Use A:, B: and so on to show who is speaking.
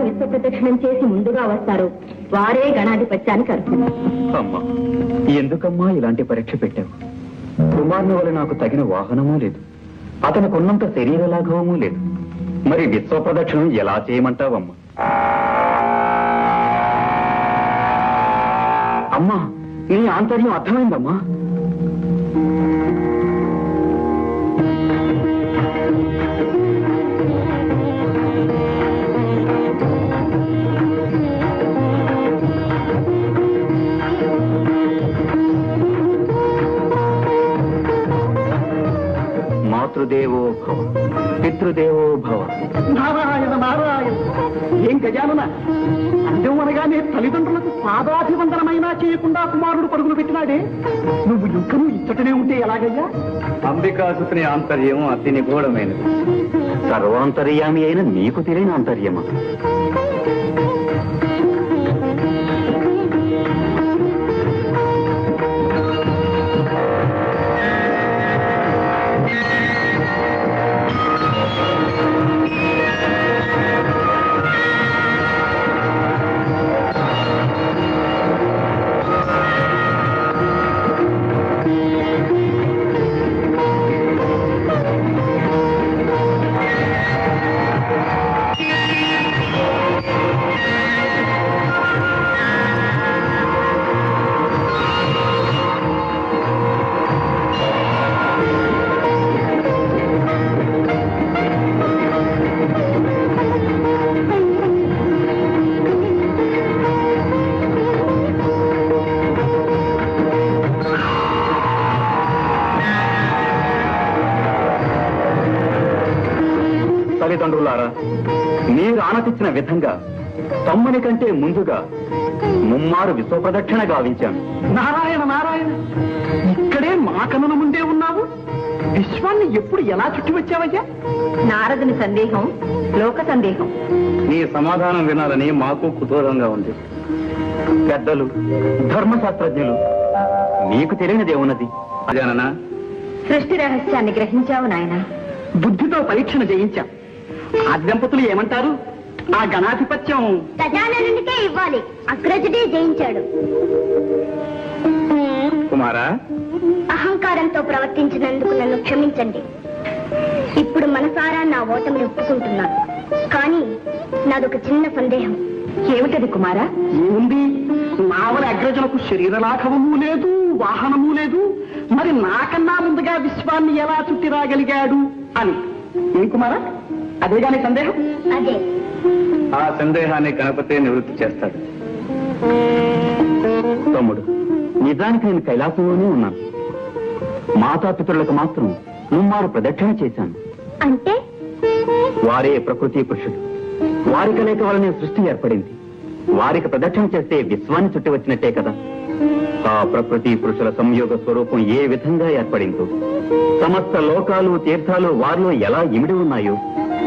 A: ప్రదక్షిణం చేసి ముందుగా వస్తారు. వారే గణాధిపత్యానికి అర్హులు
B: అమ్మా ఎందుకమ్మా ఇలాంటి పరీక్ష పెట్టావు? కుమారుని వల్ల నాకు తగిన వాహనమూ లేదు. అతనికి ఉన్నంత శరీర లాఘవమూ లేదు. మరి విశ్వ ప్రదక్షిణం ఎలా చేయమంటావమ్మా? అమ్మా నీ ఆంతర్యం అర్థమైందమ్మా. మాతృదేవో భవ పితృదేవో భవ.
C: నారాయణ నారాయణ. ఏం గజానన? అందం అనగానే తల్లిదండ్రులకు పాదాభివందనమైనా చేయకుండా కుమారుడు పరుగులు పెట్టినాడే. నువ్వు యుద్ధము ఇచ్చటనే ఉంటే ఎలాగయ్యా?
B: అంబికాసుని ఆంతర్యం అతి నిగూఢమైనది. సర్వాంతర్యామి అయిన నీకు తెలియని ఆంతర్యమా. తల్లిదండ్రులారా మీరు ఆనతిచ్చిన విధంగా తమ్మని కంటే ముందుగా ముమ్మారు విశ్వ ప్రదక్షిణ గావించాను.
C: నారాయణ నారాయణ ఇక్కడే మా కనుల ముందే ఉన్నావు? విశ్వాన్ని ఎప్పుడు ఎలా చుట్టి వచ్చావయ్యా?
A: నారదుని సందేహం లోక సందేహం.
B: నీ సమాధానం వినాలని మాకు కుతూహలంగా ఉంది. పెద్దలు ధర్మశాస్త్రజ్ఞులు మీకు తెలియనిదేమున్నది అజాననా?
A: సృష్టి రహస్యాన్ని గ్రహించావు నాయనా.
C: బుద్ధితో పరీక్షను జయించాం. ఆ దంపతులు ఏమంటారు? ఆ గణాధిపత్యం.
D: గజాననునికే ఇవ్వాలి. అగ్రజుడే జయించాడు.
B: కుమారా?
D: అహంకారంతో ప్రవర్తించినందుకు నన్ను క్షమించండి. ఇప్పుడు మనసారా నా ఓటమిని ఒప్పుకుంటున్నాను. కానీ నాదొక చిన్న సందేహం.
A: ఏమిటది కుమారా?
C: ఏముంది? నావల అగ్రజులకు శరీర లాఘవము లేదు వాహనము లేదు. మరి నాకన్నా ముందుగా విశ్వాన్ని ఎలా చుట్టి రాగలిగాడు అని. ఏం కుమారా? అదే గాని సందేహం?
D: అదే.
B: ఆ సందేహాన్ని గణపతే నివృత్తి చేస్తాడు. తమ్ముడు నిజానికి నేను కైలాసంలోనే ఉన్నాను. మాతాపితరులకు మాత్రం ముమ్మారు ప్రదక్షిణ చేశాను.
D: అంటే?
B: వారే ప్రకృతి పురుషులు. వారి కలయిక వలనే సృష్టి ఏర్పడింది. వారికి ప్రదక్షిణ చేస్తే విశ్వాన్ని చుట్టి వచ్చినట్టే కదా. ఆ ప్రకృతి పురుషుల సంయోగ స్వరూపం ఏ విధంగా ఏర్పడిందో. సమస్త లోకాలు తీర్థాలు వారిలో ఎలా ఇమిడి ఉన్నాయో